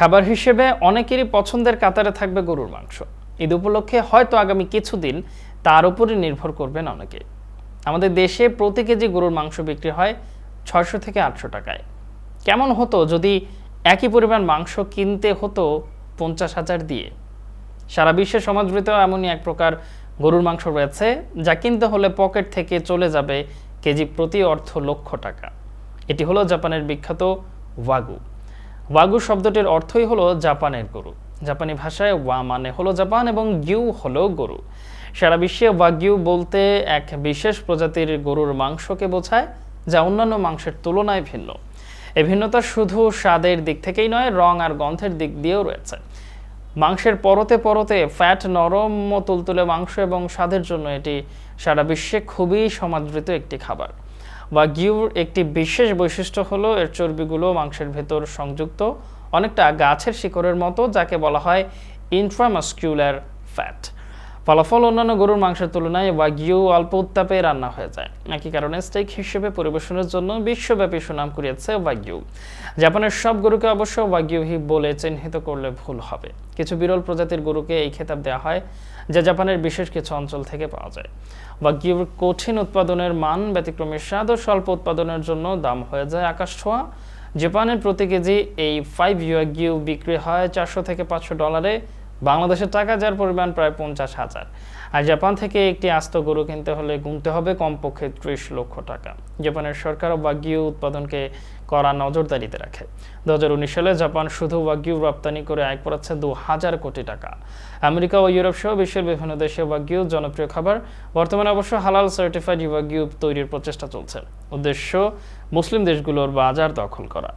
খাবার হিসেবে অনেকেরই পছন্দের কাতারে থাকবে গরুর মাংস। ঈদ উপলক্ষে হয়তো আগামী কিছুদিন তার উপরই নির্ভর করবেন অনেকে আমাদের দেশে প্রতি কেজি গরুর মাংস বিক্রি হয় ছয়শো থেকে আটশো টাকায়। কেমন হতো যদি একই পরিমাণ মাংস কিনতে হতো পঞ্চাশ হাজার দিয়ে? সারা বিশ্বে সমাদৃত এমনই এক প্রকার গরুর মাংস রয়েছে যা কিনতে হলে পকেট থেকে চলে যাবে কেজি প্রতি অর্থ লক্ষ টাকা। এটি হলো জাপানের বিখ্যাত ওয়াগু। ওয়াগু শব্দটির অর্থই হলো জাপানের গরু। জাপানি ভাষায় ওয়া মানে হলো জাপান এবং গিউ হলো গরু। সারা বিশ্বে ওয়াগিউ বলতে এক বিশেষ প্রজাতির গরুর মাংসকে বোঝায়, যা অন্যান্য মাংসের তুলনায় ভিন্ন। এ ভিন্নতা শুধু স্বাদের দিক থেকেই নয়, রং আর গন্ধের দিক দিয়েও রয়েছে। মাংসের পরতে পরতে ফ্যাট নরম তুলতুলে মাংস এবং স্বাদের জন্য এটি সারা বিশ্বে খুবই সমাদৃত একটি খাবার। বা গিউর একটি বিশেষ বৈশিষ্ট্য হলো এর চর্বিগুলো মাংসের ভেতর সংযুক্ত, অনেকটা গাছের শিকড়ের মতো, যাকে বলা হয় ইনফ্রামাস্কিউলার ফ্যাট ফলাফল অন্যান্য গরুর মাংসের তুলনায় ওয়াগিউ অল্প উত্তাপে রান্না হয়ে যায়। একই কারণে স্টেক হিসেবে পরিবেশনের জন্য বিশ্বব্যাপী সুনাম কুড়িয়েছে ওয়াগিউ জাপানের সব গরুকে অবশ্য ওয়াগিউ হিপ বলে চিহ্নিত করলে ভুল হবে। কিছু বিরল প্রজাতির গরুকে এই খেতাব দেওয়া হয়, যা জাপানের বিশেষ কিছু অঞ্চল থেকে পাওয়া যায়। ওয়াগিউর কঠিন উৎপাদনের মান ব্যতিক্রমী স্বাদ ও স্বল্প উৎপাদনের জন্য দাম হয়ে যায় আকাশ ছোঁয়া। জাপানের প্রতি কেজি এই ফাইভ ইউয়াগিউ বিক্রি হয় চারশো থেকে পাঁচশো ডলারে বাংলাদেশের টাকা, যার পরিমাণ প্রায় পঞ্চাশ হাজার। আর জাপান থেকে একটি আস্ত গরু কিনতে হলে গুনতে হবে কমপক্ষে ত্রিশ লক্ষ টাকা। জাপানের সরকার ওয়াগিউ উৎপাদনকে করা নজরদারিতে রাখে। দুই হাজার উনিশ সালে জাপান শুধু ওয়াগিউ রপ্তানি করে আয় করাচ্ছে দু হাজার কোটি টাকা। আমেরিকা ও ইউরোপ সহ বিশ্বের বিভিন্ন দেশে ওয়াগিউ জনপ্রিয় খাবার। বর্তমানে অবশ্য হালাল সার্টিফাইড ওয়াগিউ তৈরির প্রচেষ্টা চলছে। উদ্দেশ্য, মুসলিম দেশগুলোর বাজার দখল করা।